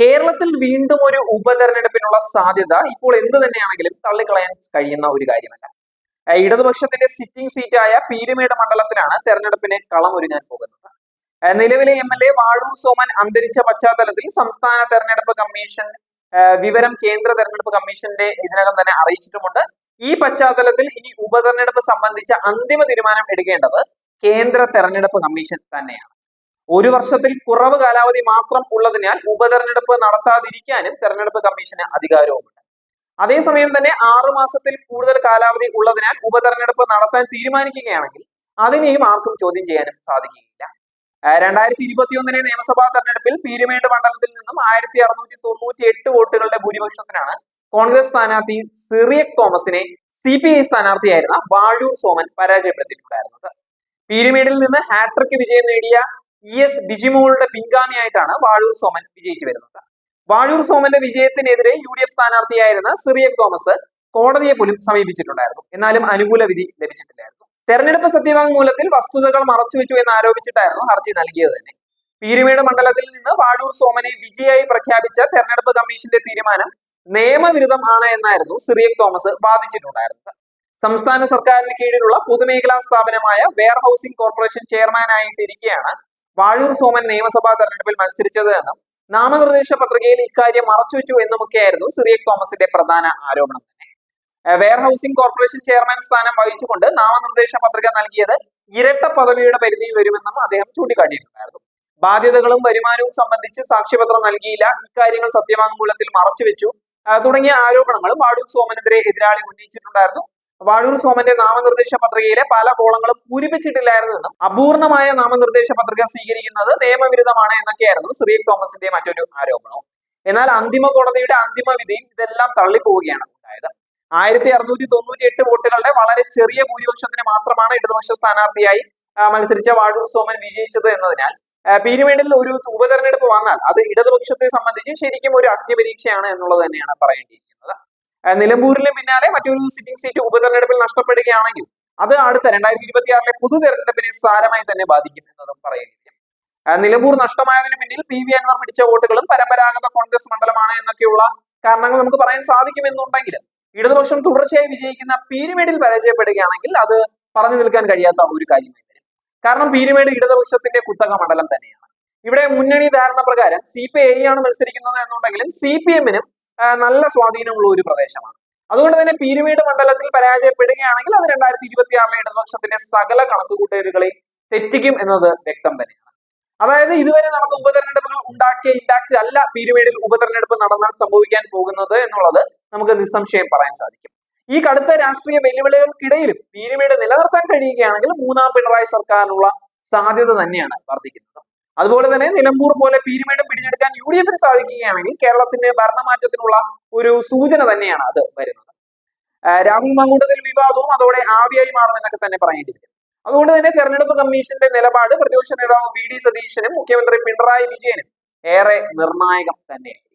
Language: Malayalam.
കേരളത്തിൽ വീണ്ടും ഒരു ഉപതെരഞ്ഞെടുപ്പിനുള്ള സാധ്യത ഇപ്പോൾ എന്ത് തന്നെയാണെങ്കിലും തള്ളിക്കളയാൻ കഴിയുന്ന ഒരു കാര്യമല്ല. ഇടതുപക്ഷത്തിന്റെ സിറ്റിംഗ് സീറ്റായ പീരുമേട് മണ്ഡലത്തിലാണ് തെരഞ്ഞെടുപ്പിന് കളമൊരുങ്ങാൻ പോകുന്നത്. നിലവിലെ M L A Vazhoor Soman അന്തരിച്ച പശ്ചാത്തലത്തിൽ സംസ്ഥാന തെരഞ്ഞെടുപ്പ് കമ്മീഷൻ വിവരം കേന്ദ്ര തെരഞ്ഞെടുപ്പ് കമ്മീഷന്റെ ഇതിനകം തന്നെ അറിയിച്ചിട്ടുമുണ്ട്. ഈ പശ്ചാത്തലത്തിൽ ഇനി ഉപതെരഞ്ഞെടുപ്പ് സംബന്ധിച്ച അന്തിമ തീരുമാനം എടുക്കേണ്ടത് കേന്ദ്ര തെരഞ്ഞെടുപ്പ് കമ്മീഷൻ തന്നെയാണ്. ഒരു വർഷത്തിൽ കുറവ് കാലാവധി മാത്രം ഉള്ളതിനാൽ ഉപതെരഞ്ഞെടുപ്പ് നടത്താതിരിക്കാനും തെരഞ്ഞെടുപ്പ് കമ്മീഷന് അധികാരവുമുണ്ട്. അതേസമയം തന്നെ ആറു മാസത്തിൽ കൂടുതൽ കാലാവധി ഉള്ളതിനാൽ ഉപതെരഞ്ഞെടുപ്പ് നടത്താൻ തീരുമാനിക്കുകയാണെങ്കിൽ അതിനെയും ആർക്കും ചോദ്യം ചെയ്യാനും സാധിക്കുകയില്ല. രണ്ടായിരത്തി ഇരുപത്തിയൊന്നിലെ നിയമസഭാ തെരഞ്ഞെടുപ്പിൽ പീരുമേട് മണ്ഡലത്തിൽ നിന്നും ആയിരത്തി അറുന്നൂറ്റി തൊണ്ണൂറ്റി എട്ട് വോട്ടുകളുടെ ഭൂരിപക്ഷത്തിനാണ് കോൺഗ്രസ് സ്ഥാനാർത്ഥി സിറിയക് തോമസിനെ സി പി ഐ സ്ഥാനാർത്ഥിയായിരുന്ന വാഴൂർ സോമൻ പരാജയപ്പെടുത്തിയിട്ടുണ്ടായിരുന്നത്. പീരുമേടിൽ നിന്ന് ഹാട്രിക് വിജയം നേടിയ ഇ എസ് ബിജിമോളുടെ പിൻഗാമിയായിട്ടാണ് വാഴൂർ സോമൻ വിജയിച്ചു വരുന്നത്. വാഴൂർ സോമന്റെ വിജയത്തിനെതിരെ യു ഡി എഫ് സ്ഥാനാർത്ഥിയായിരുന്ന സിറിയക് തോമസ് കോടതിയെ പോലും സമീപിച്ചിട്ടുണ്ടായിരുന്നു. എന്നാലും അനുകൂല വിധി ലഭിച്ചിട്ടില്ലായിരുന്നു. തെരഞ്ഞെടുപ്പ് സത്യവാങ്മൂലത്തിൽ വസ്തുതകൾ മറച്ചുവെച്ചു എന്ന് ആരോപിച്ചിട്ടായിരുന്നു ഹർജി നൽകിയത് തന്നെ. പീരുമേട് മണ്ഡലത്തിൽ നിന്ന് വാഴൂർ സോമനെ വിജയായി പ്രഖ്യാപിച്ച തെരഞ്ഞെടുപ്പ് കമ്മീഷന്റെ തീരുമാനം നിയമവിരുദ്ധമാണ് എന്നായിരുന്നു സിറിയക് തോമസ് വാദിച്ചിട്ടുണ്ടായിരുന്നത്. സംസ്ഥാന സർക്കാരിന് കീഴിലുള്ള പൊതുമേഖലാ സ്ഥാപനമായ വെയർ ഹൗസിംഗ് കോർപ്പറേഷൻ ചെയർമാനായിട്ടിരിക്കെയാണ് വാഴൂർ സോമൻ നിയമസഭാ തെരഞ്ഞെടുപ്പിൽ മത്സരിച്ചത് എന്നും നാമനിർദ്ദേശ പത്രികയിൽ ഇക്കാര്യം മറച്ചുവെച്ചു എന്നുമൊക്കെയായിരുന്നു സിറിയക് തോമസിന്റെ പ്രധാന ആരോപണം തന്നെ. വെയർ ഹൗസിംഗ് കോർപ്പറേഷൻ ചെയർമാൻ സ്ഥാനം വഹിച്ചുകൊണ്ട് നാമനിർദ്ദേശ പത്രിക നൽകിയത് ഇരട്ട പദവിയുടെ പരിധിയിൽ വരുമെന്നും അദ്ദേഹം ചൂണ്ടിക്കാട്ടിയിട്ടുണ്ടായിരുന്നു. ബാധ്യതകളും വരുമാനവും സംബന്ധിച്ച് സാക്ഷ്യപത്രം നൽകിയില്ല. ഇക്കാര്യങ്ങൾ സത്യവാങ്മൂലത്തിൽ മറച്ചുവെച്ചു. തുടങ്ങിയ ആരോപണങ്ങളും വാഴൂർ സോമനെതിരെ എതിരാളി ഉന്നയിച്ചിട്ടുണ്ടായിരുന്നു. വാഴൂർ സോമന്റെ നാമനിർദ്ദേശ പത്രികയിലെ പല കോളങ്ങളും പൂരിപ്പിച്ചിട്ടില്ലായിരുന്നു എന്നും അപൂർണമായ നാമനിർദ്ദേശ പത്രിക സ്വീകരിക്കുന്നത് നിയമവിരുദ്ധമാണ് എന്നൊക്കെയായിരുന്നു ശ്രീ തോമസിന്റെ മറ്റൊരു ആരോപണവും. എന്നാൽ അന്തിമ കോടതിയുടെ അന്തിമ വിധിയിൽ ഇതെല്ലാം തള്ളിപ്പോവുകയാണ് ഉണ്ടായത്. ആയിരത്തി അറുന്നൂറ്റി തൊണ്ണൂറ്റി എട്ട് വോട്ടുകളുടെ വളരെ ചെറിയ ഭൂരിപക്ഷത്തിന് മാത്രമാണ് ഇടതുപക്ഷ സ്ഥാനാർത്ഥിയായി മത്സരിച്ച വാഴൂർ സോമൻ വിജയിച്ചത് എന്നതിനാൽ പീരുമേടിൽ ഒരു ഉപതെരഞ്ഞെടുപ്പ് വന്നാൽ അത് ഇടതുപക്ഷത്തെ സംബന്ധിച്ച് ശരിക്കും ഒരു അഗ്നിപരീക്ഷയാണ് എന്നുള്ളത് തന്നെയാണ് പറയേണ്ടിയിരിക്കുന്നത്. നിലമ്പൂരിലെ പിന്നാലെ മറ്റൊരു സിറ്റിംഗ് സീറ്റ് ഉപതെരഞ്ഞെടുപ്പിൽ നഷ്ടപ്പെടുകയാണെങ്കിൽ അത് അടുത്ത രണ്ടായിരത്തി ഇരുപത്തിയാറിലെ പൊതു തെരഞ്ഞെടുപ്പിനെ സാരമായി തന്നെ ബാധിക്കും എന്നതും ആ, നിലമ്പൂർ നഷ്ടമായതിനു പിന്നിൽ പി വി അൻവർ പിടിച്ച വോട്ടുകളും പരമ്പരാഗത കോൺഗ്രസ് മണ്ഡലമാണ് എന്നൊക്കെയുള്ള കാരണങ്ങൾ നമുക്ക് പറയാൻ സാധിക്കുമെന്നുണ്ടെങ്കിൽ ഇടതുപക്ഷം തുടർച്ചയായി വിജയിക്കുന്ന പീരുമേടിൽ പരാജയപ്പെടുകയാണെങ്കിൽ അത് പറഞ്ഞു നിൽക്കാൻ കഴിയാത്ത ഒരു കാര്യമായി വരും കാരണം പീരുമേട് ഇടതുപക്ഷത്തിന്റെ കുത്തക മണ്ഡലം തന്നെയാണ്. ഇവിടെ മുന്നണി ധാരണ പ്രകാരം സി പി ഐ ആണ് മത്സരിക്കുന്നത് എന്നുണ്ടെങ്കിലും സി പി എമ്മിനും നല്ല സ്വാധീനമുള്ള ഒരു പ്രദേശമാണ്. അതുകൊണ്ട് തന്നെ പീരുമേട് മണ്ഡലത്തിൽ പരാജയപ്പെടുകയാണെങ്കിൽ അത് രണ്ടായിരത്തി ഇരുപത്തി ആറിലെ ഇടതുപക്ഷത്തിന്റെ സകല കണക്കുകൂട്ടലുകളെയും തെറ്റിക്കും എന്നത് വ്യക്തം തന്നെയാണ്. അതായത് ഇതുവരെ നടന്ന ഉപതെരഞ്ഞെടുപ്പുകൾ ഉണ്ടാക്കിയ ഇമ്പാക്ട് അല്ല പീരുമേടിൽ ഉപതെരഞ്ഞെടുപ്പ് നടന്നാൽ സംഭവിക്കാൻ പോകുന്നത് എന്നുള്ളത് നമുക്ക് നിസ്സംശയം പറയാൻ സാധിക്കും. ഈ കടുത്ത രാഷ്ട്രീയ വെല്ലുവിളികൾക്കിടയിലും പീരുമേട് നിലനിർത്താൻ കഴിയുകയാണെങ്കിൽ മൂന്നാം പിണറായി സർക്കാരിനുള്ള സാധ്യത തന്നെയാണ് വർദ്ധിക്കുന്നത്. അതുപോലെ തന്നെ നിലമ്പൂർ പോലെ പീരുമേടും പിടിച്ചെടുക്കാൻ യു ഡി എഫിന് സാധിക്കുകയാണെങ്കിൽ കേരളത്തിന്റെ ഭരണമാറ്റത്തിനുള്ള ഒരു സൂചന തന്നെയാണ് അത് വരുന്നത്. രാഹുൽ മാങ്കൂട്ടത്തിൽ വിവാദവും അതോടെ ആവിയായി മാറുമെന്നൊക്കെ തന്നെ പറയേണ്ടി വരും അതുകൊണ്ട് തന്നെ തെരഞ്ഞെടുപ്പ് കമ്മീഷന്റെ നിലപാട് പ്രതിപക്ഷ നേതാവ് വി ഡി സതീശനും മുഖ്യമന്ത്രി പിണറായി വിജയനും ഏറെ നിർണായകം തന്നെയായിരിക്കും.